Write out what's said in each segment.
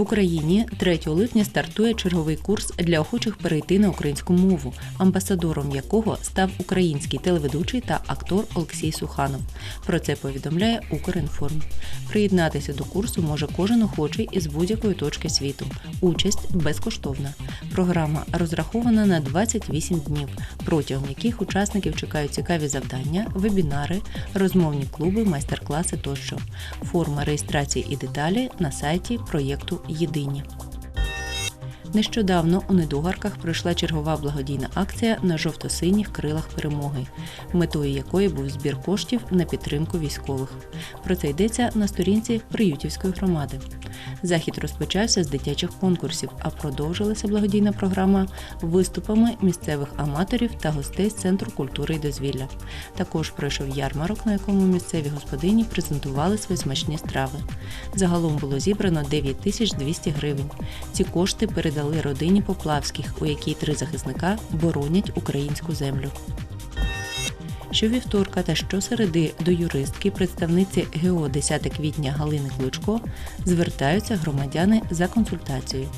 Україні 3 липня стартує черговий курс для охочих перейти на українську мову, амбасадором якого став український телеведучий та актор Олексій Суханов. Про це повідомляє Укрінформ. Приєднатися до курсу може кожен охочий із будь-якої точки світу. Участь безкоштовна. Програма розрахована на 28 днів, протягом яких учасників чекають цікаві завдання, вебінари, розмовні клуби, майстер-класи тощо. Форма реєстрації і деталі на сайті проєкту Єдині. Нещодавно у недогарках пройшла чергова благодійна акція на жовто-синіх крилах перемоги, метою якої був збір коштів на підтримку військових. Про це йдеться на сторінці Приютівської громади. Захід розпочався з дитячих конкурсів, а продовжилася благодійна програма виступами місцевих аматорів та гостей з центру культури і дозвілля. Також пройшов ярмарок, на якому місцеві господині презентували свої смачні страви. Загалом було зібрано 9200 гривень. Ці кошти передали родині Поплавських, у якій три захисника боронять українську землю. Щовівторка та щосереди до юристки, представниці ГО 10 квітня Галини Кличко, звертаються громадяни за консультацією.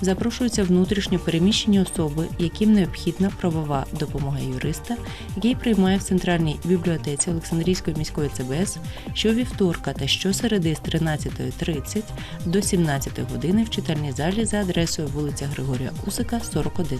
Запрошуються внутрішньо переміщені особи, яким необхідна правова допомога юриста, який приймає в центральній бібліотеці Олександрійської міської ЦБС щовівторка та щосереди з 13.30 до 17 години в читальній залі за адресою вулиця Григорія Усика, 41.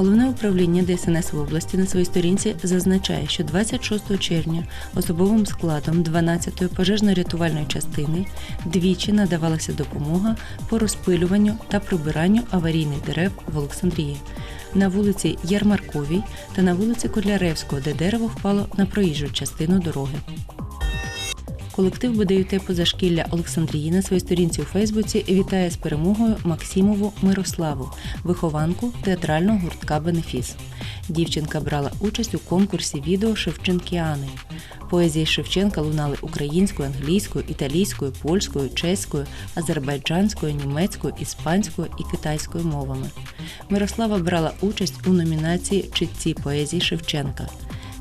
Головне управління ДСНС в області на своїй сторінці зазначає, що 26 червня особовим складом 12-ї пожежно-рятувальної частини двічі надавалася допомога по розпилюванню та прибиранню аварійних дерев в Олександрії. На вулиці Ярмарковій та на вулиці Котляревського, де дерево впало на проїжджу частину дороги. Колектив БДЮТ позашкілля Олександрії на своїй сторінці у Фейсбуці вітає з перемогою Максимову Мирославу, вихованку театрального гуртка Бенефіс. Дівчинка брала участь у конкурсі відео Шевченкіани. Поезії Шевченка лунали українською, англійською, італійською, польською, чеською, азербайджанською, німецькою, іспанською і китайською мовами. Мирослава брала участь у номінації Читці поезії Шевченка.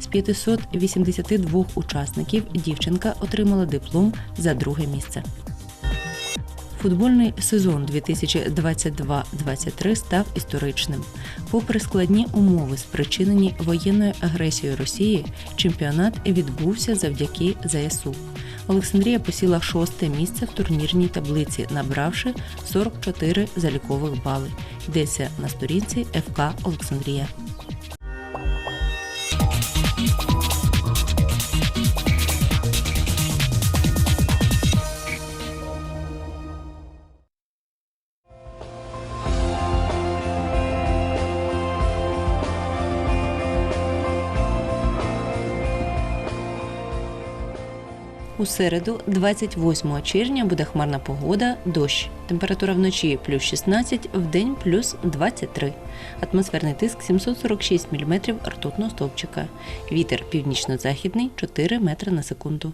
З 582 учасників дівчинка отримала диплом за друге місце. Футбольний сезон 2022-23 став історичним. Попри складні умови, спричинені воєнною агресією Росії, чемпіонат відбувся завдяки ЗСУ. Олександрія посіла шосте місце в турнірній таблиці, набравши 44 залікових бали. Йдеться на сторінці ФК Олександрія. У середу, 28 червня, буде хмарна погода, дощ. Температура вночі плюс 16, в день плюс 23. Атмосферний тиск 746 мм ртутного стовпчика. Вітер північно-західний 4 метри на секунду.